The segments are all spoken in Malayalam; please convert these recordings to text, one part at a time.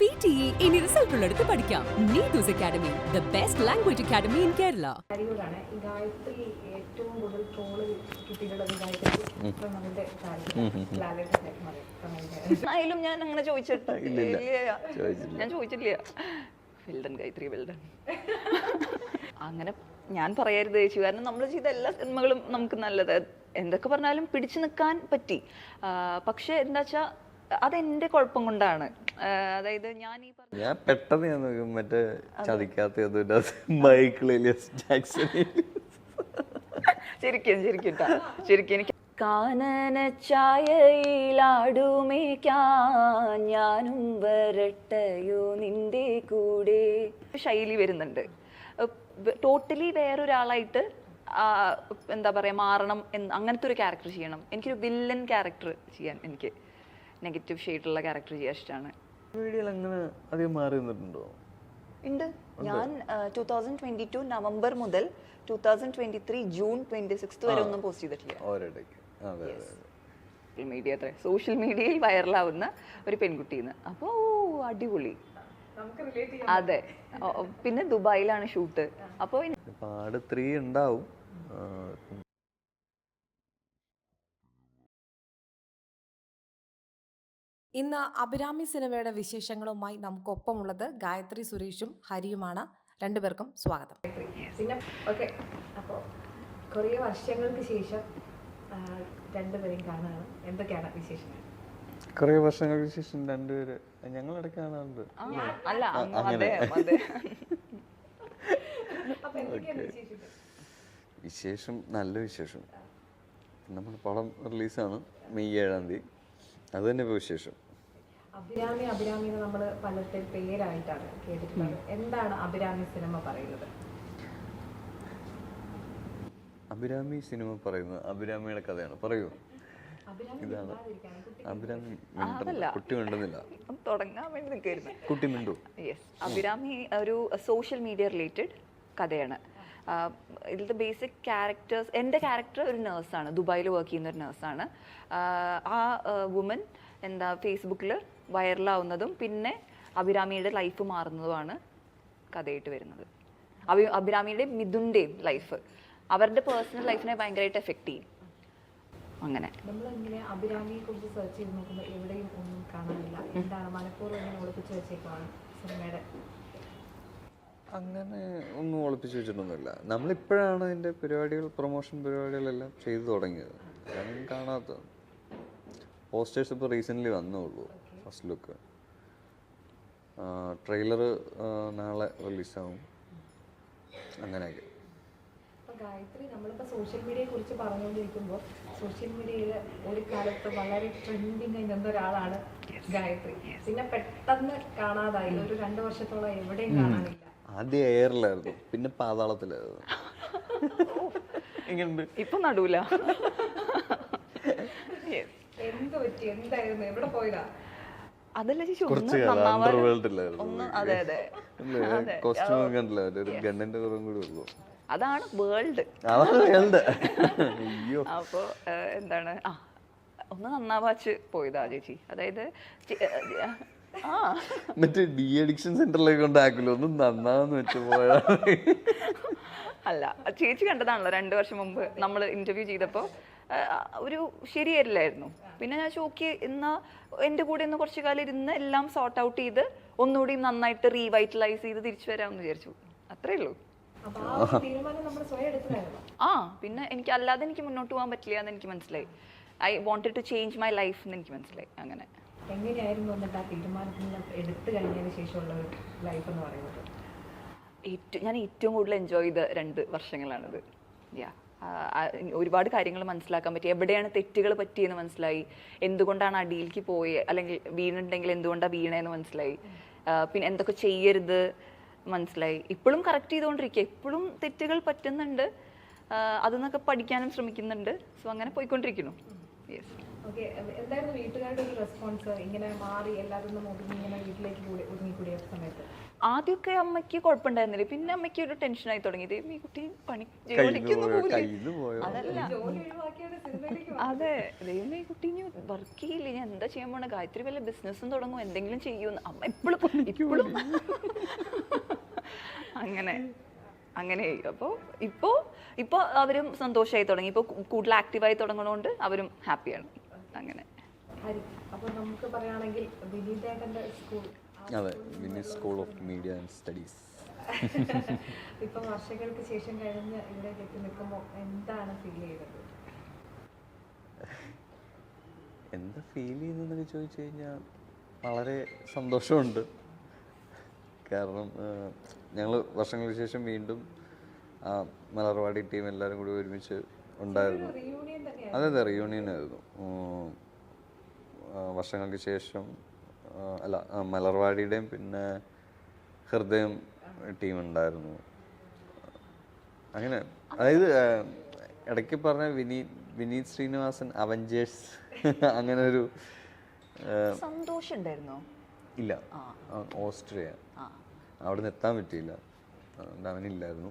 പി ടി ഇ ഇനി റിസൾട്ട് ഉള്ളിടത്ത് പഠിക്കാം. Neethu's academy the best language academy in Kerala ആയാലും ഞാൻ അങ്ങനെ ചോദിച്ചിട്ടില്ല. ഞാൻ ചോദിച്ചിട്ടില്ല. ഗായത്രി വെൽഡൺ അങ്ങനെ ഞാൻ പറയരുത് ചേച്ചി. കാരണം നമ്മൾ ചെയ്ത എല്ലാ സിനിമകളും നമുക്ക് നല്ലത്. എന്തൊക്കെ പറഞ്ഞാലും പിടിച്ചു നിൽക്കാൻ പറ്റി. പക്ഷെ എന്താ വെച്ചാ അതെന്റെ കുഴപ്പം കൊണ്ടാണ്. അതായത് ഞാൻ ഈ ഞാൻ പെട്ടെന്ന് ഞാൻ നോക്കും മറ്റേ ചതിക്കാത്ത മൈക്കിൾ ജാക്സൺ ശരിക്കും ശരിക്കും. ശരിക്കും എനിക്ക് കാനന ചായയിലാടുമേക്കാൻ ഞാനും വരട്ടയോ നിന്റെ കൂടെ. ശൈലി വരുന്നുണ്ട്. ടോട്ടലി വേറൊരാളായിട്ട് എന്താ പറയാ മാറണം എന്ന് അങ്ങനത്തെ ഒരു ക്യാരക്ടർ ചെയ്യണം. എനിക്കൊരു വില്ലൻ ക്യാരക്ടർ ചെയ്യാൻ എനിക്ക് നെഗറ്റീവ് ഷെയ്ഡുള്ള ക്യാരക്ടർ ചെയ്യാൻ ഇഷ്ടമാണ് വീഡിയോയിൽ അങ്ങനെ അധികം മാറി നിന്നിട്ടുണ്ടോ? ഉണ്ട്. ഞാൻ two thousand twenty two November മുതൽ two thousand twenty three June twenty six വരെ ഒന്നും പോസ്റ്റ് ചെയ്തിട്ടില്ല. മീഡിയ അത്ര. സോഷ്യൽ മീഡിയയിൽ വൈറലാവുന്ന ഒരു പെൺകുട്ടിന്ന് അപ്പോൾ അടിപൊളി. നമുക്ക് റിലേറ്റ് അതെ. പിന്നെ ദുബായിലാണ് ഷൂട്ട്. അപ്പോൾ ആട് ത്രീ ഉണ്ടാവും. ഇന്ന് അഭിരാമി സിനിമയുടെ വിശേഷങ്ങളുമായി നമുക്കൊപ്പമുള്ളത് ഗായത്രി സുരേഷും ഹരിയുമാണ്. രണ്ടുപേർക്കും സ്വാഗതം. പിന്നെ ഓക്കെ. അപ്പോൾ കുറേ വർഷങ്ങൾക്ക് ശേഷം രണ്ടുപേരെയും കാണുകയാണ് എന്തൊക്കെയാണ് വിശേഷങ്ങൾ? കുറേ വർഷങ്ങൾക്ക് ശേഷം രണ്ടുപേര് ഞങ്ങളിടയ്ക്ക് കാണാറുണ്ട്. അല്ല? അങ്ങനെ. വിശേഷം നല്ല വിശേഷം. നമ്മുടെ പടം റിലീസാണ് മെയ് ഏഴാം തീയതി. അത് തന്നെ ഇപ്പോൾ വിശേഷം. അഭിരാമി അഭിരാമി എന്ന് നമ്മൾ പലരുടെ പേരായിട്ടാണ് കേട്ടിട്ടുള്ളത്. എന്താണ് അഭിരാമി സിനിമ പറയുന്നത്? അഭിരാമി സിനിമ പറയുന്നത് അഭിരാമിയുടെ കഥയാണ്. പറയൂ. അഭിരാമി ഇതാണ്. കുട്ടി അഭിരാമി കുട്ടി മിണ്ടുന്നില്ല. തുടങ്ങാൻ വേണ്ടി നിൽക്കായിരുന്നു കുട്ടി മിണ്ടു. യെസ് അഭിരാമി ഒരു സോഷ്യൽ മീഡിയ റിലേറ്റഡ് കഥയാണ്. ഇതിലത്തെ ബേസിക് ക്യാരക്ടേഴ്സ് എന്റെ ക്യാരക്ടർ ഒരു നേഴ്സാണ് ദുബായിൽ വർക്ക് ചെയ്യുന്ന ഒരു നേഴ്സാണ് ആ വുമൻ എന്താ ഫേസ്ബുക്കിൽ വൈറലാവുന്നതും പിന്നെ അഭിരാമിയുടെ ലൈഫ് മാറുന്നതുമാണ് കഥയായിട്ട് വരുന്നത്. അഭി അഭിരാമിയുടെ മിഥുന്റെയും ലൈഫ് അവരുടെ പേഴ്സണൽ ലൈഫിനെ ഭയങ്കരമായിട്ട് എഫക്റ്റ് ചെയ്യും. അങ്ങനെ. സെർച്ച് നോക്കുമ്പോൾ എവിടെയും ഒന്നും കാണാനില്ല. എന്താണ് മനഃപൂർവം വെച്ചേക്കാണ് സിനിമയുടെ അങ്ങനെ ഒന്നും ഒളിപ്പിച്ച് വെച്ചിട്ടൊന്നുമില്ല. നമ്മളിപ്പോഴാണ് അതിന്റെ പരിപാടികൾ പ്രൊമോഷൻ പരിപാടികളെല്ലാം ചെയ്തു തുടങ്ങിയത്. ഞാൻ കാണാത്ത പോസ്റ്റേഴ്സ് ഇപ്പോൾ റീസെന്റ്ലി വന്നുള്ളൂ ഫസ്റ്റ് ലുക്ക് ട്രെയിലർ നാളെ റിലീസാവും അങ്ങനെയൊക്കെ. ഗായത്രി നമ്മളിപ്പോ സോഷ്യൽ മീഡിയയെ കുറിച്ച് പറഞ്ഞുകൊണ്ടിരിക്കുമ്പോൾ സോഷ്യൽ മീഡിയയിൽ ഒരു കാലത്ത് വളരെ ട്രെൻഡിങ് ആയി നിന്ന ഒരാളാണ് ഗായത്രി. പിന്നെ പെട്ടെന്ന് കാണാതായി ഒരു രണ്ടു വർഷത്തോളം എവിടെയും കാണാനില്ല. ആദ്യം എയറിലായിരുന്നു. പിന്നെ പാതാളത്തിലായിരുന്നു. എങ്ങനെയുണ്ട് ഇപ്പൊ നടൂല. Yes. എന്ത് പറ്റി? എന്തായിരുന്നു? എവിടെ പോയതാ? അതല്ല ചേച്ചി കുറച്ച് ഒന്ന് കാലം നന്നാവാൻ ഒന്ന് അതെ അതെ. കോസ്റ്റ്യൂം കണ്ടില്ല. ഒരു ഗണ്ണിന്റെ കുറവും കൂടി ഉള്ളൂ. അതാണ് വേൾഡ് അപ്പൊ വേൾഡ് അയ്യോ. അപ്പോൾ എന്താണ്? ആ ഒന്ന് നന്നാവാച്ച് പോയതാ ചേച്ചി. അതായത് മറ്റേ ഡി അഡിക്ഷൻ സെന്ററിലേക്ക് കൊണ്ടാക്കില്ല ഒന്നും നന്നാന്ന് വെച്ച് പോയതാണ് അല്ല ചേച്ചി കണ്ടതാണല്ലോ രണ്ട് വർഷം മുമ്പ് നമ്മൾ ഇന്റർവ്യൂ ചെയ്തപ്പോൾ ഒരു ശരിയല്ലായിരുന്നു. പിന്നെ ഞാൻ ചോക്കി ഇന്ന് എന്റെ കൂടെ ഇന്ന് കുറച്ചു കാലം ഇരുന്ന് എല്ലാം സോർട്ട് ഔട്ട് ചെയ്ത് ഒന്നുകൂടി നന്നായിട്ട് റീവൈറ്റലൈസ് ചെയ്ത് തിരിച്ചു വരാമെന്ന് വിചാരിച്ചു. അത്രേ ഉള്ളൂ. ആ പിന്നെ എനിക്ക് അല്ലാതെ എനിക്ക് മുന്നോട്ട് പോകാൻ പറ്റില്ല എന്ന് എനിക്ക് മനസ്സിലായി. I wanted to change my life എന്ന് എനിക്ക് മനസ്സിലായി അങ്ങനെ. എങ്ങനെയായിരുന്നു എന്നിട്ട് ആ തീരുമാനത്തിൽ എടുത്തു കഴിഞ്ഞതിന് ശേഷമുള്ള ഒരു ലൈഫ് എന്ന് പറയുന്നത്? ഏറ്റവും ഞാൻ ഏറ്റവും കൂടുതൽ എൻജോയ് ചെയ്ത രണ്ട് വർഷങ്ങളാണിത്. യാ ഒരുപാട് കാര്യങ്ങൾ മനസ്സിലാക്കാൻ പറ്റി. എവിടെയാണ് തെറ്റുകൾ പറ്റിയെന്ന് മനസ്സിലായി. എന്തുകൊണ്ടാണ് അടിയിലേക്ക് പോയി അല്ലെങ്കിൽ വീണുണ്ടെങ്കിൽ എന്തുകൊണ്ടാണ് വീണേന്ന് മനസ്സിലായി. പിന്നെ എന്തൊക്കെ ചെയ്യരുത് മനസ്സിലായി. ഇപ്പോഴും കറക്റ്റ് ചെയ്തുകൊണ്ടിരിക്കുക. ഇപ്പോഴും തെറ്റുകൾ പറ്റുന്നുണ്ട്. അതിൽ നിന്നൊക്കെ പഠിക്കാനും ശ്രമിക്കുന്നുണ്ട്. സോ അങ്ങനെ പോയിക്കൊണ്ടിരിക്കുന്നു. യെസ് ഓക്കെ എന്തായിരുന്നു വീട്ടുകാരുടെ ഒരു റെസ്പോൺസ് ഇങ്ങനെ മാറി എല്ലാവരും ഒതുങ്ങി ഇങ്ങനെ വീട്ടിലേക്ക് കൂടി ഒതുങ്ങിക്കൂടിയ സമയത്ത്. ആദ്യമൊക്കെ അമ്മയ്ക്ക് കുഴപ്പമുണ്ടായിരുന്നില്ല. പിന്നെ അമ്മയ്ക്ക് ഒരു ടെൻഷനായി തുടങ്ങി. ദൈവം ഈ കുട്ടി പണി ജോലിക്കൊന്നും പോയോ? പോകില്ലേ അതല്ല. ജോലി ഒഴിവാക്കിയാണ് സിനിമയിലേക്ക് അതെ. ദൈവമേ ഈ കുട്ടി ഇനി വർക്ക് ചെയ്യില്ല. ഞാൻ എന്താ ചെയ്യാൻ പോണ? ഗായത്രി വല്ല ബിസിനസ്സും തുടങ്ങും എന്തെങ്കിലും ചെയ്യുമെന്ന്. അമ്മ എപ്പോഴും ഇപ്പോഴും അങ്ങനെ അങ്ങനെ അപ്പോൾ ഇപ്പോൾ ഇപ്പോൾ അവരും സന്തോഷമായി തുടങ്ങി. ഇപ്പോൾ കൂടുതൽ ആക്റ്റീവായി തുടങ്ങണോണ്ട് അവരും ഹാപ്പിയാണ് അങ്ങനെ. ഹരി അപ്പൊ നമുക്ക് പറയുകയാണെങ്കിൽ വിനീതേട്ടന്റെ സ്കൂൾ അതെ Vineeth school of media and studies ഇപ്പം വർഷങ്ങൾക്ക് ശേഷം കഴിഞ്ഞ് ഇവിടെ എത്തി നിൽക്കുമ്പോൾ എന്താണ് ഫീൽ ചെയ്തത്? എന്താ ഫീൽ ചെയ്യുന്നതെന്നൊക്കെ ചോദിച്ചു കഴിഞ്ഞാൽ വളരെ സന്തോഷമുണ്ട്. കാരണം ഞങ്ങൾ വർഷങ്ങൾക്ക് ശേഷം വീണ്ടും ആ മലർവാടി ടീം എല്ലാവരും കൂടി ഒരുമിച്ച് ഉണ്ടായിരുന്നു. അതെ അതെ റിയൂണിയൻ ആയിരുന്നു. വർഷങ്ങൾക്ക് ശേഷം അല്ല മലർവാടിയുടെയും പിന്നെ ഹൃദയം ടീം ഉണ്ടായിരുന്നു. അങ്ങനെ അതായത് ഇടയ്ക്ക് പറഞ്ഞ വിനീത് വിനീത് ശ്രീനിവാസൻ അവഞ്ചേഴ്സ് അങ്ങനെ ഒരു സന്തോഷം ഇല്ല. ഓസ്ട്രിയ. അവിടെ നിന്ന് എത്താൻ പറ്റിയില്ല. അവനില്ലായിരുന്നു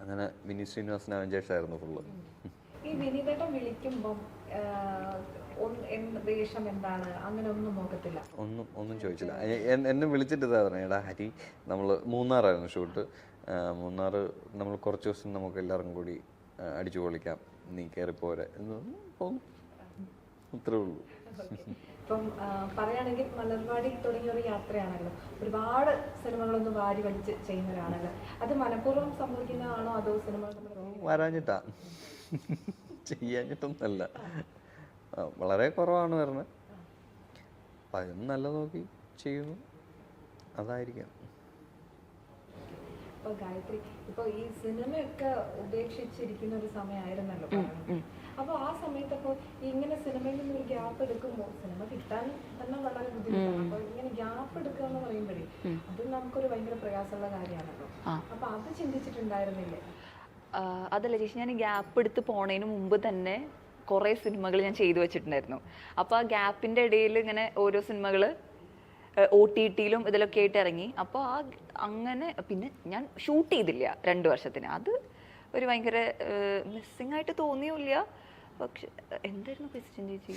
അങ്ങനെ വിനീത് ശ്രീനിവാസൻ അവഞ്ചേഴ്സ് ആയിരുന്നു ഫുള്ള്. ഈ വിനീതേട്ടൻ വിളിക്കുമ്പം വേഷം എന്താണ്? അങ്ങനെ ഒന്നും നോക്കത്തില്ല. ഒന്നും ഒന്നും ചോദിച്ചില്ല. എന്നെ വിളിച്ചിട്ട് ഇതാ പറഞ്ഞു എടാ ഹരി നമ്മൾ മൂന്നാറായിരുന്നു ഷൂട്ട്. മൂന്നാർ നമ്മൾ കുറച്ച് ദിവസം നമുക്ക് എല്ലാവർക്കും കൂടി അടിച്ചു പൊളിക്കാം. നീ കയറി പോരെ എന്ന് പറഞ്ഞു. അത്രേ ഉള്ളൂ. ഇപ്പം പറയുകയാണെങ്കിൽ മലർവാടി തുടങ്ങിയ ഒരു യാത്രയാണല്ലോ. ഒരുപാട് സിനിമകളൊന്നും വാരി വലിച്ച് ചെയ്യുന്നവരാണല്ലോ. അത് മനഃപൂർവം സംഭവിക്കുന്നതാണോ അതോ സിനിമകൾ നമ്മൾ വരാഞ്ഞിട്ടാ. ചെയ്യാഞ്ഞിട്ടൊന്നല്ല. വളരെ കുറവാണ് വരുന്നത്. അപ്പം അതിന് നല്ല നോക്കി ചെയ്യുന്നു. അതായിരിക്കാം. ഇപ്പൊ ഗായത്രി ഇപ്പൊ ഈ സിനിമയൊക്കെ ഉപേക്ഷിച്ചിരിക്കുന്ന ഒരു സമയമായിരുന്നല്ലോ പറയുന്നത്. അപ്പൊ ആ സമയത്ത് അപ്പൊ ഇങ്ങനെ സിനിമയിൽ നിന്ന് ഒരു ഗ്യാപ്പ് എടുക്കുമ്പോൾ സിനിമ കിട്ടാൻ തന്നെ വളരെ ബുദ്ധിമുട്ടാണ്. അപ്പൊ ഇങ്ങനെ ഗ്യാപ്പ് എടുക്കുക എന്ന് പറയുമ്പോഴേ അത് നമുക്കൊരു ഭയങ്കര പ്രയാസമുള്ള കാര്യമാണല്ലോ. അപ്പൊ അത് ചിന്തിച്ചിട്ടുണ്ടായിരുന്നില്ലേ? അതല്ല ചേച്ചി ഞാൻ ഗ്യാപ്പ് എടുത്ത് പോണതിന് മുമ്പ് തന്നെ കുറേ സിനിമകൾ ഞാൻ ചെയ്തു വെച്ചിട്ടുണ്ടായിരുന്നു. അപ്പോൾ ആ ഗ്യാപ്പിന്റെ ഇടയിൽ ഇങ്ങനെ ഓരോ സിനിമകൾ ഒ ടി ടിയിലും ഇതിലൊക്കെ ആയിട്ട് ഇറങ്ങി. അപ്പോൾ ആ അങ്ങനെ പിന്നെ ഞാൻ ഷൂട്ട് ചെയ്തില്ല രണ്ട് വർഷത്തിന്. അത് ഒരു ഭയങ്കര മിസ്സിങ് ആയിട്ട് തോന്നിയില്ല പക്ഷെ എന്തായിരുന്നു ക്വസ്റ്റ്യൻ ചേച്ചി?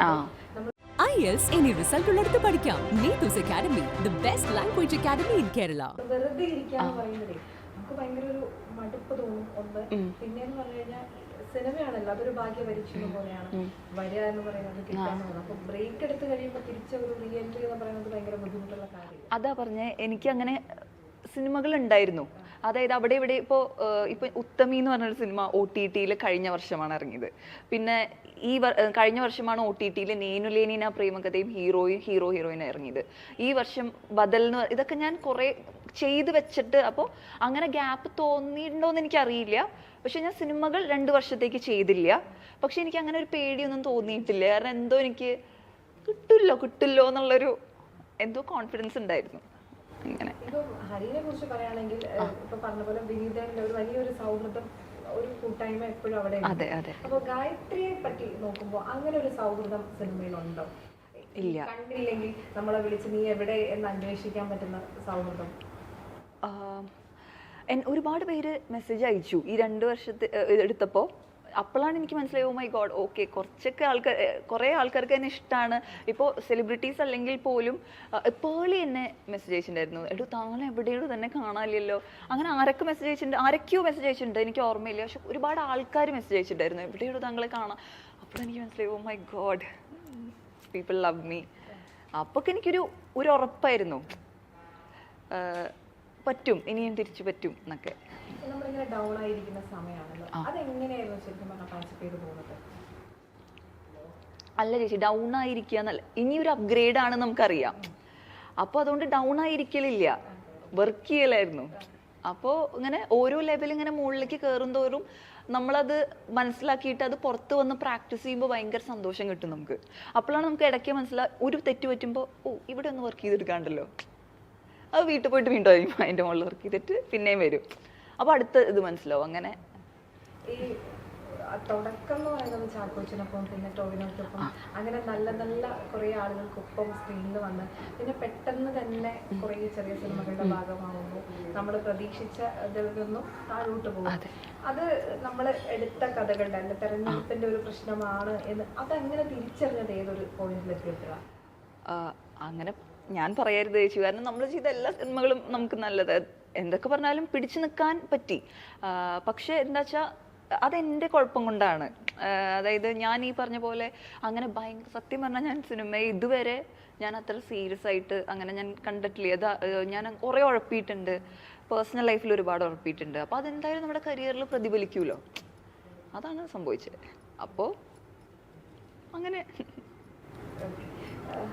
ആ. നമ്മൾ ഐഎൽസ് ഇനി റിസൾട്ട് ഉള്ളിടത്ത് പഠിക്കാം. Neethu's academy the best language academy in Kerala വെറുതെ ഇരിക്കാന്ന് പറയുന്നത് നമുക്ക് ഭയങ്കര ഒരു മടുപ്പ് തോന്നും ഒന്ന്. പിന്നെന്ന് പറഞ്ഞു കഴിഞ്ഞാൽ സിനിമയാണല്ലോ അതൊരു ഭാഗ്യ പരീക്ഷണം പോലെയാണ്. വരിക എന്ന് പറയുന്നത് കിട്ടാന്നുള്ളത് അപ്പൊ ബ്രേക്ക് എടുത്ത് കഴിയുമ്പോൾ തിരിച്ച ഒരു റീ എൻട്രി എന്ന് പറയുന്നത് ഭയങ്കര ബുദ്ധിമുട്ടുള്ള കാര്യം അതാ പറഞ്ഞേ എനിക്ക് അങ്ങനെ സിനിമകൾ ഉണ്ടായിരുന്നു. അതായത് അവിടെ ഇവിടെ ഇപ്പോൾ ഇപ്പൊ ഉത്തമി എന്ന് പറഞ്ഞൊരു സിനിമ ഒ ടി ടിയിൽ കഴിഞ്ഞ വർഷമാണ് ഇറങ്ങിയത്. പിന്നെ ഈ കഴിഞ്ഞ വർഷമാണ് ഒ ടി ടിയിൽ നേനുലേനിന പ്രേമകഥയും ഹീറോയും ഹീറോ ഹീറോയിനും ഇറങ്ങിയത്. ഈ വർഷം ബദൽ എന്ന് ഇതൊക്കെ ഞാൻ കുറേ ചെയ്തു വെച്ചിട്ട് അപ്പോൾ അങ്ങനെ ഗ്യാപ്പ് തോന്നിയിട്ടുണ്ടോയെന്ന് എനിക്കറിയില്ല. പക്ഷെ ഞാൻ സിനിമകൾ രണ്ട് വർഷത്തേക്ക് ചെയ്തില്ല. പക്ഷെ എനിക്ക് അങ്ങനെ ഒരു പേടിയൊന്നും തോന്നിയിട്ടില്ല. കാരണം എന്തോ എനിക്ക് കിട്ടില്ലോ കിട്ടില്ലോ എന്നുള്ളൊരു എന്തോ കോൺഫിഡൻസ് ഉണ്ടായിരുന്നു. അങ്ങനെ. ഹരിനെ കുറിച്ച് പറയുകയാണെങ്കിൽ ഇപ്പൊ പറഞ്ഞ പോലെ വിനീതന്റെ ഒരു വലിയൊരു സൗഹൃദം ഒരു കൂട്ടായ്മ എപ്പോഴും അവിടെ. അതെ അതെ. അപ്പൊ ഗായത്രിയെ പറ്റി നോക്കുമ്പോ അങ്ങനെ ഒരു സൗഹൃദം സിനിമയിലുണ്ടോ? ഇല്ല. കണ്ടില്ലെങ്കിൽ നമ്മളെ വിളിച്ച് നീ എവിടെ എന്ന് അന്വേഷിക്കാൻ പറ്റുന്ന സൗഹൃദം? ഒരുപാട് പേര് മെസ്സേജ് അയച്ചു. ഈ രണ്ട് വർഷത്തെ എടുത്തപ്പോൾ അപ്പോഴാണ് എനിക്ക് മനസ്സിലായി ഓ മൈ ഗോഡ് ഓക്കെ കുറച്ചൊക്കെ ആൾക്കാർ കുറേ ആൾക്കാർക്ക് തന്നെ ഇഷ്ടമാണ് ഇപ്പോൾ സെലിബ്രിറ്റീസ് അല്ലെങ്കിൽ പോലും പേളി എന്നെ മെസ്സേജ് അയച്ചിട്ടുണ്ടായിരുന്നു. എടോ താങ്കൾ എവിടെയോ തന്നെ കാണാനില്ലല്ലോ. അങ്ങനെ ആരൊക്കെ മെസ്സേജ് അയച്ചിട്ടുണ്ട് ആരൊക്കെയോ മെസ്സേജ് അയച്ചിട്ടുണ്ട് എനിക്ക് ഓർമ്മയില്ല. പക്ഷെ ഒരുപാട് ആൾക്കാർ മെസ്സേജ് അയച്ചിട്ടുണ്ടായിരുന്നു. എവിടെയോ താങ്കളെ കാണാം. അപ്പോൾ എനിക്ക് മനസ്സിലായി ഓ my God people love me അപ്പൊക്കെ എനിക്കൊരു ഒരു ഉറപ്പായിരുന്നു. പറ്റും ഇനിയും തിരിച്ചു പറ്റും എന്നൊക്കെ. നമ്മളിങ്ങനെ ഡൗൺ ആയിരിക്കുന്ന സമയമാണല്ലോ അതെങ്ങനെയായിരുന്നു ശരിക്കും പറഞ്ഞാൽ പാൻസിപ്പ് ചെയ്ത് പോകുന്നത്? അല്ല ചേച്ചി ഡൗൺ ആയിരിക്കുക എന്നല്ല. ഇനി ഒരു അപ്ഗ്രേഡ് ആണ് നമുക്കറിയാം. അപ്പോൾ അതുകൊണ്ട് ഡൗൺ ആയിരിക്കലില്ല. വർക്ക് ചെയ്യലായിരുന്നു. അപ്പോൾ ഇങ്ങനെ ഓരോ ലെവൽ ഇങ്ങനെ മുകളിലേക്ക് കയറും തോറും നമ്മളത് മനസ്സിലാക്കിയിട്ട് അത് പുറത്ത് വന്ന് പ്രാക്ടീസ് ചെയ്യുമ്പോൾ ഭയങ്കര സന്തോഷം കിട്ടും നമുക്ക്. അപ്പോഴാണ് നമുക്ക് ഇടയ്ക്ക് മനസ്സിലാ ഒരു തെറ്റ് പറ്റുമ്പോൾ ഓ ഇവിടെ ഒന്ന് വർക്ക് ചെയ്തെടുക്കാണ്ടല്ലോ. അത് വീട്ടിൽ പോയിട്ട് വീണ്ടും അതിന്റെ മുകളിൽ വർക്ക് ചെയ്തിട്ട് പിന്നെയും വരും. അപ്പോൾ അടുത്ത ഇത് മനസ്സിലാവും അങ്ങനെ. തുടക്കം എന്ന് പറയുന്നത് ചാക്കോച്ചനൊപ്പം പിന്നെ ടോവിനോക്കൊപ്പം അങ്ങനെ നല്ല നല്ല കുറേ ആളുകൾക്കൊപ്പം സ്ക്രീനിൽ വന്ന് പിന്നെ പെട്ടെന്ന് തന്നെ കുറേ ചെറിയ സിനിമകളുടെ ഭാഗമാകുമ്പോൾ നമ്മൾ പ്രതീക്ഷിച്ച ഇതിൽ നിന്നും താഴോട്ട് പോകും. അത്. നമ്മൾ എടുത്ത കഥകളുടെ അല്ല തെരഞ്ഞെടുപ്പിന്റെ ഒരു പ്രശ്നമാണ് എന്ന് അതെങ്ങനെ തിരിച്ചറിഞ്ഞത് ഏതൊരു പോയിന്റിലെത്തിയപ്പോഴാണ് അങ്ങനെ ഞാൻ പറയരുത് ചേച്ചി. കാരണം നമ്മൾ ചെയ്ത എല്ലാ സിനിമകളും നമുക്ക് നല്ലത്. എന്തൊക്കെ പറഞ്ഞാലും പിടിച്ചു നിൽക്കാൻ പറ്റി. പക്ഷെ എന്താ വെച്ചാൽ അതെന്റെ കുഴപ്പം കൊണ്ടാണ്. അതായത് ഞാൻ ഈ പറഞ്ഞ പോലെ അങ്ങനെ ഭയങ്കര സത്യം പറഞ്ഞാൽ ഞാൻ സിനിമയെ ഇതുവരെ ഞാൻ അത്ര സീരിയസ് ആയിട്ട് അങ്ങനെ ഞാൻ കണ്ടിട്ടില്ല. അത് ഞാൻ കുറേ ഉഴപ്പിയിട്ടുണ്ട്. പേഴ്സണൽ ലൈഫിൽ ഒരുപാട് ഉഴപ്പിയിട്ടുണ്ട്. അപ്പോൾ അതെന്തായാലും നമ്മുടെ കരിയറിൽ പ്രതിഫലിക്കുമല്ലോ അതാണ് സംഭവിച്ചത്. അപ്പോ അങ്ങനെ.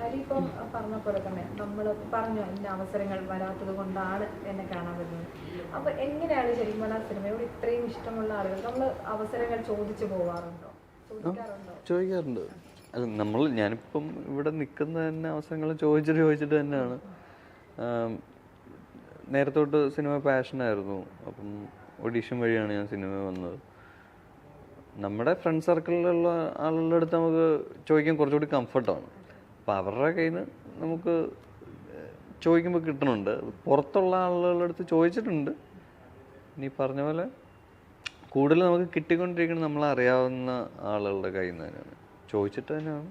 ഹരി ഇപ്പം പറഞ്ഞ പോലെ തന്നെ നമ്മൾ പറഞ്ഞു ഇന്ന അവസരങ്ങൾ വരാത്തത് കൊണ്ടാണ് എന്നെ കാണാൻ വരുന്നത്. അപ്പൊ എങ്ങനെയാണ് ശരിക്കും പറഞ്ഞാൽ സിനിമയോട് ഇത്രയും ഇഷ്ടമുള്ള ആളുകൾ നമ്മൾ അവസരങ്ങൾ ചോദിച്ചു പോവാറുണ്ടോ? ചോദിക്കാറുണ്ടോ? അല്ല നമ്മൾ ഞാനിപ്പം ഇവിടെ നിൽക്കുന്ന തന്നെ അവസരങ്ങൾ ചോദിച്ചിട്ട് ചോദിച്ചിട്ട് തന്നെയാണ്. നേരത്തോട്ട് സിനിമ പാഷനായിരുന്നു അപ്പം ഒഡീഷൻ വഴിയാണ് ഞാൻ സിനിമ വന്നത്. നമ്മുടെ ഫ്രണ്ട് സർക്കിളിലുള്ള ആളുകളുടെ അടുത്ത് നമുക്ക് ചോദിക്കാൻ കുറച്ചുകൂടി കംഫർട്ടാണ് അപ്പം അവരുടെ കയ്യിൽ നിന്ന് നമുക്ക് ചോദിക്കുമ്പോൾ കിട്ടുന്നുണ്ട് പുറത്തുള്ള ആളുകളുടെ അടുത്ത് ചോദിച്ചിട്ടുണ്ട്. ഇനി പറഞ്ഞ പോലെ കൂടുതൽ നമുക്ക് കിട്ടിക്കൊണ്ടിരിക്കുന്നത് നമ്മളെ അറിയാവുന്ന ആളുകളുടെ കയ്യിൽ നിന്ന് തന്നെയാണ്. ചോദിച്ചിട്ട് തന്നെയാണ്.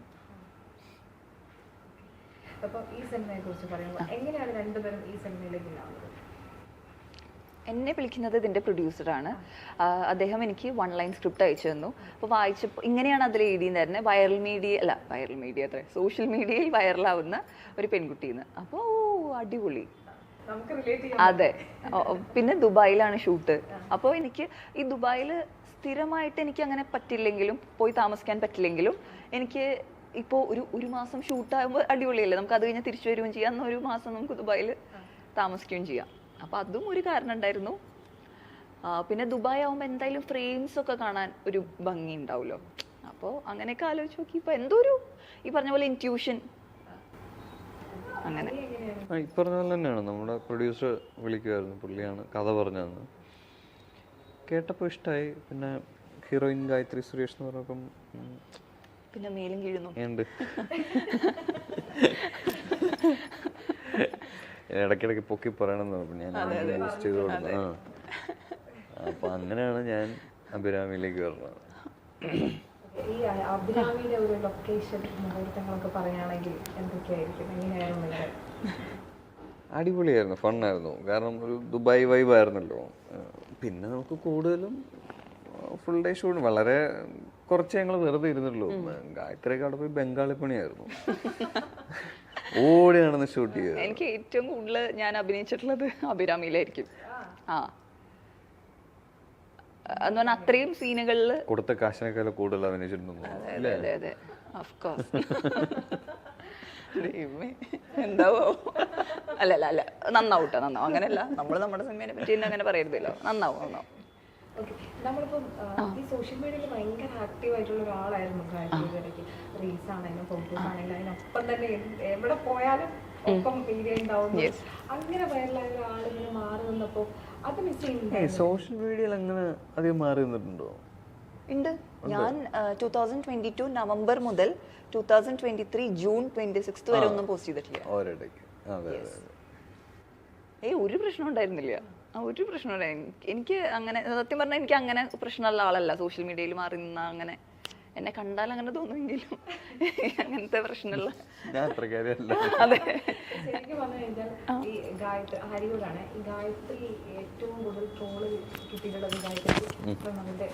അപ്പോൾ ഈ സിനിമയെ കുറിച്ച് പറയുമ്പോൾ എങ്ങനെയാണ് രണ്ടുപേരും ഈ സിനിമയിലേക്ക് എന്നെ വിളിക്കുന്നത് ഇതിന്റെ പ്രൊഡ്യൂസറാണ് അദ്ദേഹം എനിക്ക് വൺ ലൈൻ സ്ക്രിപ്റ്റ് അയച്ചു തന്നു. അപ്പോൾ വായിച്ചപ്പോൾ ഇങ്ങനെയാണ് അതിൽ എഴുതിയിരുന്നത് വൈറൽ മീഡിയ അല്ല വൈറൽ മീഡിയ അത്ര. സോഷ്യൽ മീഡിയയിൽ വൈറലാവുന്ന ഒരു പെൺകുട്ടിന്ന് അപ്പോൾ ഓ അടിപൊളി. അതെ. പിന്നെ ദുബായിലാണ് ഷൂട്ട് അപ്പോൾ എനിക്ക് ഈ ദുബായിൽ സ്ഥിരമായിട്ട് എനിക്ക് അങ്ങനെ പറ്റില്ലെങ്കിലും പോയി താമസിക്കാൻ പറ്റില്ലെങ്കിലും എനിക്ക് ഇപ്പോൾ ഒരു ഒരു മാസം ഷൂട്ടാകുമ്പോൾ അടിപൊളിയല്ലേ? നമുക്ക് അത് കഴിഞ്ഞാൽ തിരിച്ചു വരികയും ചെയ്യാം. എന്നാൽ ഒരു മാസം നമുക്ക് ദുബായിൽ താമസിക്കുകയും ചെയ്യാം. അപ്പോൾ അതും ഒരു കാരണം ഉണ്ടായിരുന്നു പിന്നെ ദുബായ് ആകുമ്പോൾ എന്തായാലും ഫ്രെയിംസ് ഒക്കെ കാണാൻ ഒരു ഭംഗി ഉണ്ടാവുമല്ലോ. അപ്പോൾ അങ്ങനെയൊക്കെ ആലോചിച്ച് നോക്കി. ഇപ്പോൾ എന്തോ ഒരു ഈ പറഞ്ഞ പോലെ ഇന്റ്യൂഷൻ അങ്ങനെ. ഈ പറഞ്ഞ പോലെ തന്നെയാണ്. നമ്മുടെ പ്രൊഡ്യൂസർ വിളിക്കുമായിരുന്നു. പുള്ളിയാണ് കഥ പറഞ്ഞതെന്ന്. കേട്ടപ്പോൾ ഇഷ്ടമായി പിന്നെ ഹീറോയിൻ ഗായത്രി സുരേഷ് എന്ന് പറഞ്ഞപ്പം പിന്നെ മേലും കീഴുന്നു. ഉണ്ട് ഇടയ്ക്കിടയ്ക്ക് പൊക്കി പറയണമെന്ന് പറഞ്ഞു. ഞാൻ യൂസ് ചെയ്ത് കൊടുത്തു. അപ്പൊ അങ്ങനെയാണ് ഞാൻ അഭിരാമിയിലേക്ക് വരുന്നത്. ഈ അഭിരാമിയുടെ ഒരു ലൊക്കേഷൻ മുഹൂർത്തങ്ങളൊക്കെ പറയുകയാണെങ്കിൽ എന്തൊക്കെയായിരിക്കും? എങ്ങനെയായിരുന്നു നിങ്ങളുടെ അടിപൊളിയായിരുന്നു. ഫണ്ണായിരുന്നു. കാരണം ഒരു ദുബായ് വൈബ് ആയിരുന്നല്ലോ പിന്നെ നമുക്ക് കൂടുതലും ഫുൾ ഡേ ഷൂട്ട് വളരെ കുറച്ച് ഞങ്ങൾ വെറുതെ ഇരുന്നുള്ളൂ ഗായത്രിയൊക്കെ അവിടെ പോയി ബംഗാളി പണിയായിരുന്നു ഓടി നടന്ന് ഷൂട്ട് ചെയ്തത്. എനിക്ക് ഏറ്റവും കൂടുതൽ ഞാൻ അഭിനയിച്ചിട്ടുള്ളത് അഭിരാമിയിലായിരിക്കും. ആ. എന്ന് പറഞ്ഞാൽ അത്രയും സീനുകളിൽ കൊടുത്ത കാശിനേക്കാൾ കൂടുതൽ അഭിനയിച്ചിട്ടുണ്ടെന്ന് തോന്നുന്നു. അതെ അതെ അതെ. ഓഫ്കോഴ്സ് എന്താവോ? അല്ല അല്ല. അല്ല നന്നാവും. അങ്ങനെയല്ല നമ്മൾ നമ്മുടെ സിനിമയെ പറ്റി അങ്ങനെ പറയരുതല്ലോ. നന്നാവും നന്നാവും. നമ്മളിപ്പം ഈ സോഷ്യൽ മീഡിയയിൽ ഭയങ്കര ആക്റ്റീവ് ആയിട്ടുള്ള ഒരാളായിരുന്നു ഗായത്രി ഇടയ്ക്ക് റീൽസ് ആണെങ്കിലും ഫോട്ടോസ് ആണെങ്കിലും അതിനൊപ്പം തന്നെ എവിടെ പോയാലും ഒപ്പം ഉണ്ടാവും അങ്ങനെ വൈറലായ ഒരാൾ ഇങ്ങനെ മാറി നിന്നപ്പോൾ അത് മിസ് ചെയ്യുന്നുണ്ട്? ഏയ് സോഷ്യൽ മീഡിയയിൽ അങ്ങനെ അധികം മാറി നിന്നിട്ടുണ്ടോ? ഉണ്ട്. ഞാൻ two thousand twenty two November മുതൽ two thousand twenty three June twenty six വരെ ഒന്നും പോസ്റ്റ് ചെയ്തിട്ടില്ല. ഏയ് ഒരു പ്രശ്നം ഉണ്ടായിരുന്നില്ല. ഒരു പ്രശ്നം അല്ലേ എനിക്ക് അങ്ങനെ സത്യം പറഞ്ഞാൽ എനിക്ക് അങ്ങനെ പ്രശ്നമുള്ള ആളല്ല. സോഷ്യൽ മീഡിയയിൽ മാറി നിന്ന അങ്ങനെ. എന്നെ കണ്ടാൽ അങ്ങനെ തോന്നുമെങ്കിലും അങ്ങനത്തെ കാര്യമല്ല. അതെ. ഈ ഗായത്രി ഹരിയോടാണ് ഈ ഗായത്രി ഏറ്റവും കൂടുതൽ ട്രോൾ കിട്ടിയിട്ടുള്ളത് ഗായത്രി പ്രണവിന്റെ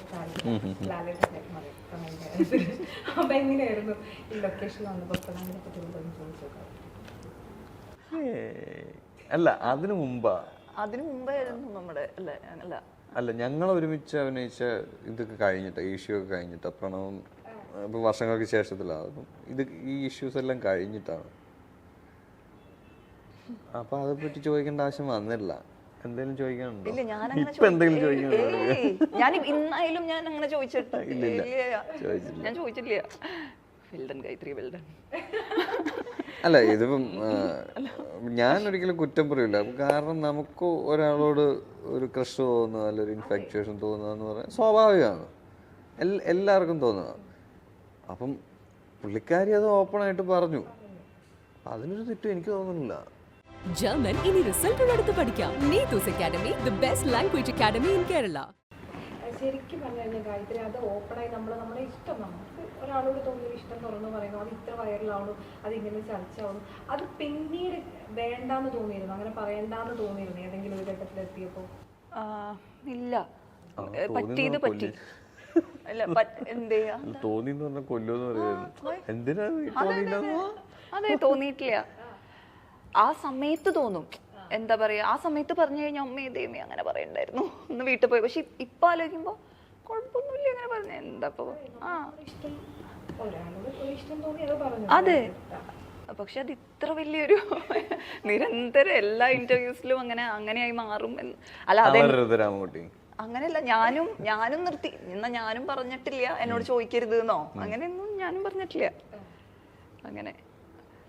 അപ്പൊ എങ്ങനെയായിരുന്നു ഈ ലൊക്കേഷൻ വന്നപ്പോൾ പ്രണവിനെ പറ്റി ഒന്ന് ചോദിച്ചു നോക്കാം അല്ല അതിനു മുമ്പാ അതിനു മുമ്പായിരുന്നു നമ്മുടെ അല്ല അല്ല. അല്ല ഞങ്ങൾ ഒരുമിച്ച് അഭിനയിച്ച ഇതൊക്കെ കഴിഞ്ഞിട്ട് ഇഷ്യൂ ഒക്കെ കഴിഞ്ഞിട്ട് പ്രണവും ഇപ്പൊ വർഷങ്ങൾക്ക് ശേഷത്തിലാണ് ഇത് ഈ ഇഷ്യൂസ് എല്ലാം കഴിഞ്ഞിട്ടാണ്. അപ്പൊ അതേ പറ്റി ചോദിക്കേണ്ട ആവശ്യം വന്നില്ല. എന്തെങ്കിലും ചോദിക്കാനുണ്ടോ? ഇപ്പൊ എന്തെങ്കിലും ചോദിക്കാനുണ്ടോ? ഞാൻ ഇന്നായാലും ഞാൻ അങ്ങനെ ചോദിച്ചിട്ടില്ല. ചോദിച്ചില്ല. ഞാൻ ചോദിച്ചിട്ടില്ല. വെൽഡൻ ഗായത്രി വെൽഡൻ അല്ല ഇതിപ്പം ഞാൻ ഒരിക്കലും കുറ്റം പറയില്ല കാരണം നമുക്ക് ഒരാളോട് ഒരു ക്രഷ് തോന്നുക അല്ലെങ്കിൽ ഒരു തോന്നുക എന്ന് പറയാൻ സ്വാഭാവികമാണ്. എല്ലാവർക്കും തോന്നുക. അപ്പം പുള്ളിക്കാരി അത് ഓപ്പൺ ആയിട്ട് പറഞ്ഞു. അതിനൊരു തെറ്റും എനിക്ക് തോന്നുന്നില്ല. ജർമ്മൻ ഇനി റിസൾട്ട് എടുത്ത് പഠിക്കാം. Neethu's academy the best language academy in Kerala ശരിക്കും പറഞ്ഞു കഴിഞ്ഞാൽ ഗായത്രി അത് ഓപ്പണായി നമ്മൾ നമ്മുടെ ഇഷ്ടം നമുക്ക് ഒരാളോട് തോന്നിയ ഇഷ്ടം തുറന്നു പറയുന്നു അത് ഇത്ര വൈറലാവണം അത് ഇങ്ങനെ ചർച്ച ആവണം അത് പിന്നീട് വേണ്ടാന്ന് തോന്നിയിരുന്നു അങ്ങനെ പറയണ്ടാന്ന് തോന്നിയിരുന്നു ഏതെങ്കിലും ഒരു ഘട്ടത്തിലെത്തിയപ്പോൾ ഇല്ല. പറ്റിയത് പറ്റി? തോന്നി എന്ന് പറഞ്ഞാൽ കൊല്ലുമെന്ന് പറയുന്നത് എന്തിനാ നീ തോന്നിയില്ലെന്ന്? അതെ തോന്നിയിട്ടില്ല. ആ സമയത്ത് തോന്നും. എന്താ പറയുക ആ സമയത്ത് പറഞ്ഞു കഴിഞ്ഞാൽ അമ്മേ ഇതേമി അങ്ങനെ പറയണ്ടായിരുന്നു. ഒന്ന് വീട്ടിൽ പോയി. പക്ഷെ ഇപ്പൊ ആലോചിക്കുമ്പോ കുഴപ്പമൊന്നുമില്ല അങ്ങനെ പറഞ്ഞു. എന്താ ഇപ്പോൾ ആ. അത്. പക്ഷെ അത് ഇത്ര വലിയൊരു നിരന്തരം എല്ലാ ഇന്റർവ്യൂസിലും അങ്ങനെ അങ്ങനെയായി മാറും അല്ല അതെ. അങ്ങനെയല്ല ഞാനും ഞാനും നിർത്തി. എന്നാ ഞാനും പറഞ്ഞിട്ടില്ല എന്നോട് ചോദിക്കരുത് എന്നോ? അങ്ങനെയൊന്നും ഞാനും പറഞ്ഞിട്ടില്ല. അങ്ങനെ.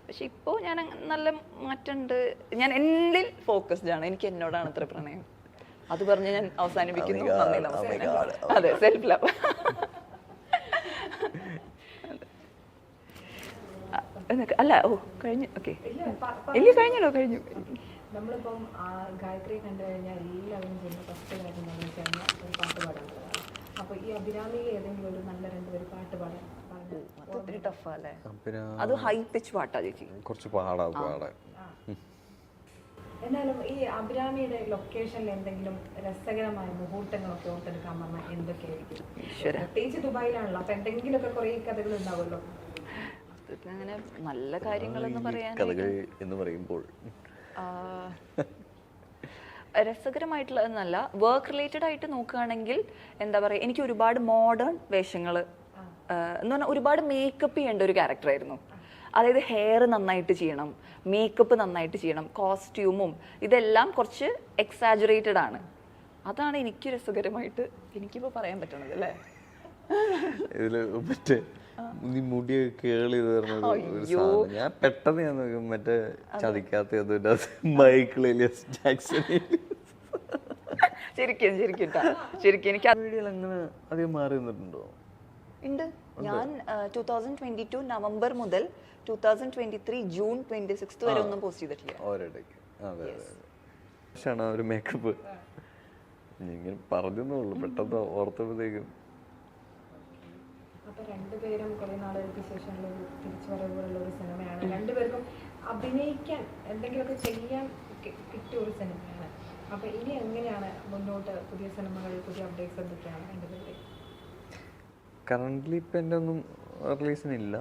പക്ഷെ ഇപ്പോ ഞാൻ നല്ല മാറ്റമുണ്ട്. ഞാൻ എന്നിൽ ഫോക്കസ്ഡ് ആണ്. എനിക്ക് എന്നോടാണ് അത്ര പ്രണയം. അത് പറഞ്ഞ് ഞാൻ അവസാനിപ്പിക്കുന്നു. നന്ദി നമസ്കാരം. അതെ സെൽഫ് ലവ് അല്ല ഓ കഴിഞ്ഞു. ഓക്കെ. ഇല്ല കഴിഞ്ഞല്ലോ കഴിഞ്ഞു. നമ്മളിപ്പം കണ്ടു കഴിഞ്ഞാൽ എല്ലാവരും ചെയ്യുന്ന ഫസ്റ്റ് കാര്യം എന്താണെന്ന് വെച്ച് കഴിഞ്ഞാൽ ഒരു പാട്ട് പാടാനുള്ളതാണ് അപ്പോൾ ഈ അഭിരാമിയിൽ ഏതെങ്കിലും ഒരു നല്ല രണ്ടുപേര് പാട്ട് പാടാൻ അത് ഒത്തിരി ടഫാ അല്ലേ അത് ഹൈ പിച്ച് പാട്ടാ ചേച്ചി. കുറച്ച് പാടാ പാടാൻ എന്നാലും ഈ അഭിരാമിയുടെ ലൊക്കേഷനിൽ എന്തെങ്കിലും രസകരമായ മുഹൂർത്തങ്ങളൊക്കെ ഓർത്തെടുക്കാൻ പറഞ്ഞാൽ എന്തൊക്കെയായിരിക്കും ഈശ്വര. പ്രത്യേകിച്ച് ദുബായിലാണല്ലോ അപ്പൊ എന്തെങ്കിലുമൊക്കെ കുറേ കഥകൾ ഉണ്ടാവുമല്ലോ. അങ്ങനെ നല്ല കാര്യങ്ങളെന്ന് പറയാൻ കഥകൾ എന്ന് പറയുമ്പോൾ. രസകരമായിട്ടുള്ള രസകരമായിട്ടുള്ളതെന്നല്ല വർക്ക് റിലേറ്റഡ് ആയിട്ട് നോക്കുകയാണെങ്കിൽ എന്താ പറയുക എനിക്ക് ഒരുപാട് മോഡേൺ വേഷങ്ങൾ എന്ന് പറഞ്ഞാൽ ഒരുപാട് മേക്കപ്പ് ചെയ്യേണ്ട ഒരു ക്യാരക്ടറായിരുന്നു അതായത് ഹെയർ നന്നായിട്ട് ചെയ്യണം മേക്കപ്പ് നന്നായിട്ട് ചെയ്യണം കോസ്റ്റ്യൂമും ഇതെല്ലാം കുറച്ച് എക്സാജുറേറ്റഡ് ആണ്. അതാണ് എനിക്ക് രസകരമായിട്ട് എനിക്കിപ്പോൾ പറയാൻ പറ്റണത് അല്ലേ? ഇതിൽ മറ്റേ നീ മുടിയൊക്കെ കേളി തീർന്നത് ഞാൻ പെട്ടെന്ന് ഞാൻ നോക്കും മറ്റേ ചതിക്കാത്ത മൈക്കിൾ എലിയസ് ജാക്സൺ ശരിക്കും ശരിക്കും ശരിക്കും എനിക്ക് വീഡിയോയിൽ അങ്ങനെ അധികം മാറി നിന്നിട്ടുണ്ടോ? ഉണ്ട്. ഞാൻ two thousand twenty two November മുതൽ two thousand twenty three June twenty six വരെ ഒന്നും പോസ്റ്റ് ചെയ്തിട്ടില്ല. ഒരു മേക്കപ്പ് ഇങ്ങനെ പറഞ്ഞു ഉള്ളൂ പെട്ടെന്ന് ഓർത്തപ്പോഴത്തേക്കും. അപ്പൊ രണ്ടുപേരും കുറെ നാളുകൾക്ക് ശേഷമുള്ള ഒരു തിരിച്ചുവരവുകളുള്ള ഒരു സിനിമയാണ്. രണ്ടുപേർക്കും അഭിനയിക്കാൻ എന്തെങ്കിലുമൊക്കെ ചെയ്യാൻ കിട്ടിയ ഒരു സിനിമയാണ്. അപ്പൊ ഇനി എങ്ങനെയാണ് മുന്നോട്ട് പുതിയ സിനിമകൾ പുതിയ അപ്ഡേറ്റ്സ് എന്തൊക്കെയാണ് രണ്ടുപേരുടെ കറന്റ്ലി ഇപ്പം എന്റെ ഒന്നും റിലീസിനില്ല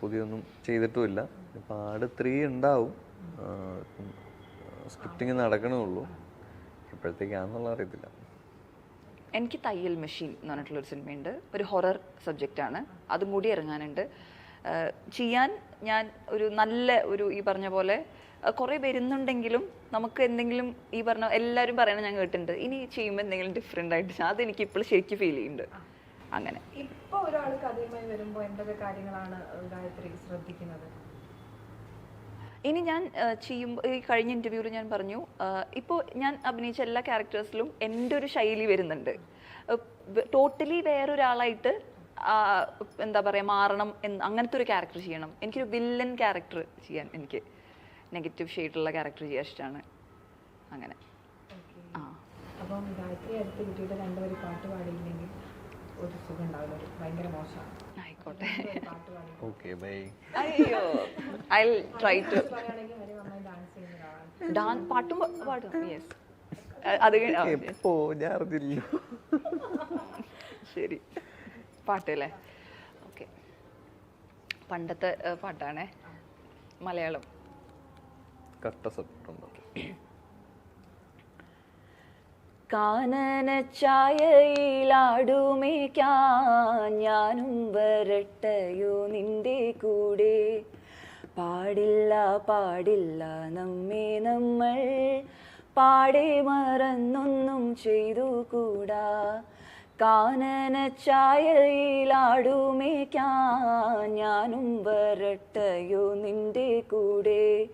പുതിയൊന്നും ചെയ്തിട്ടുമില്ല. ഇപ്പം ആട് ത്രീ ഉണ്ടാവും. സ്ക്രിപ്റ്റിങ് നടക്കണേ ഉള്ളൂ. എപ്പോഴത്തേക്കാണെന്നുള്ള അറിയത്തില്ല. എനിക്ക് തയ്യൽ മെഷീൻ എന്ന് പറഞ്ഞിട്ടുള്ളൊരു സിനിമയുണ്ട് ഒരു ഹൊറർ സബ്ജക്റ്റ് ആണ്. അതും കൂടി ഇറങ്ങാനുണ്ട്. ചെയ്യാൻ ഞാൻ ഒരു നല്ല ഒരു ഈ പറഞ്ഞ പോലെ കുറേ വരുന്നുണ്ടെങ്കിലും നമുക്ക് എന്തെങ്കിലും ഈ പറഞ്ഞ എല്ലാവരും പറയണ ഞാൻ കേട്ടിട്ടുണ്ട്. ഇനി ചെയ്യുമ്പോൾ എന്തെങ്കിലും ഡിഫറെന്റ് ആയിട്ട്. അതെനിക്ക് ഇപ്പോൾ ശരിക്കും ഫീൽ ചെയ്യുന്നുണ്ട്. അങ്ങനെ. ഇപ്പൊ ഒരാൾക്ക് അധികമായി വരുമ്പോ എന്തൊക്കെ കാര്യങ്ങളാണ് ഗായത്രി ശ്രദ്ധിക്കുന്നത്? ഇനി ഞാൻ ചെയ്യുമ്പോൾ ഈ കഴിഞ്ഞ ഇന്റർവ്യൂവിൽ ഞാൻ പറഞ്ഞു ഇപ്പോൾ ഞാൻ അഭിനയിച്ച എല്ലാ ക്യാരക്ടേഴ്സിലും എന്റെ ഒരു ശൈലി വരുന്നുണ്ട്. ടോട്ടലി വേറൊരാളായിട്ട് എന്താ പറയുക മാറണം എന്ന് അങ്ങനത്തെ ഒരു ക്യാരക്ടർ ചെയ്യണം. എനിക്കൊരു വില്ലൻ ക്യാരക്ടർ ചെയ്യാൻ എനിക്ക് നെഗറ്റീവ് ഷെയ്ഡുള്ള ക്യാരക്ടർ ചെയ്യാൻ ഇഷ്ടമാണ് അങ്ങനെ. ആ. അപ്പം ഗായത്രി അടുത്ത് കുട്ടിയുടെ രണ്ടുപേരും പാട്ട് പാടിയില്ലെങ്കിൽ ഒരു സുഖം ഉണ്ടാവില്ല ഒരു ഭയങ്കര മോശമാണ്. ആയിക്കോട്ടെ. പാട്ട് പാടി. Okay bye. അയ്യോ ഐ ട്രൈ ടു പറയുകയാണെങ്കിൽ ഹരി നന്നായി ഡാൻസ് ചെയ്യുന്ന ഒരാളാണ്. ഡാൻ പാട്ടും പാ- പാടും. യെസ് അത് ആ, എപ്പോ ഞാൻ അറിഞ്ഞില്ല. ശരി. പാട്ടല്ലേ ഓക്കെ. പണ്ടത്തെ ഏഹ്, പാട്ടാണേ. മലയാളം. കട്ട സപ്പോർട്ടുണ്ട് കാനന ചായയിലാടുമേക്കാൻ ഞാനും വരട്ടയോ നിന്റെ കൂടെ. പാടില്ല പാടില്ല നമ്മെ നമ്മൾ പാടെ മറന്നൊന്നും ചെയ്തു കൂടാ. കാനന ചായയിലാടുമേക്കാൻ ഞാനും വരട്ടയോ നിന്റെ കൂടെ.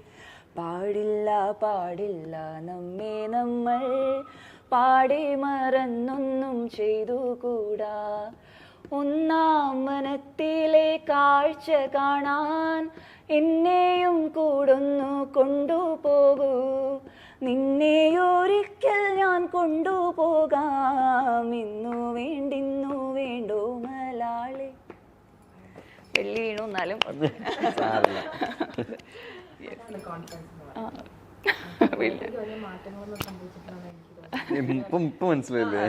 പാടില്ല പാടില്ല നമ്മെ നമ്മൾ പാടെ മറന്നൊന്നും ചെയ്തുകൂടാ. ഒന്നാം വനത്തിലെ കാഴ്ച കാണാൻ എന്നെയും കൂടൊന്നു കൊണ്ടുപോകൂ. നിന്നെ ഒരിക്കൽ ഞാൻ കൊണ്ടുപോകാം. ഇന്നു വേണ്ടിന്നു വേണ്ടോ മലാളി? വെള്ളി വീണു എന്നാലും മാറ്റങ്ങളൊന്നും സംഭവിച്ചിട്ടുണ്ടായിരുന്നു ഇപ്പം ഇപ്പം മനസ്സിലായില്ലേ?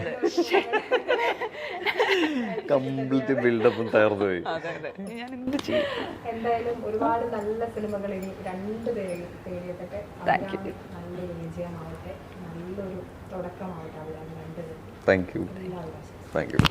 കംപ്ലീറ്റ് ബിൽഡപ്പും തകർന്നു പോയി ഞാൻ എന്ത് ചെയ്യും? എന്തായാലും ഒരുപാട് നല്ല സിനിമകൾ ഇനി തേടിയെത്തട്ടെ Thank you. അവരാണ് നല്ലൊരു വിജയമാവട്ടെ. നല്ലൊരു തുടക്കമാവട്ടെ അവരാണ് രണ്ടുപേരും താങ്ക് യു താങ്ക് യു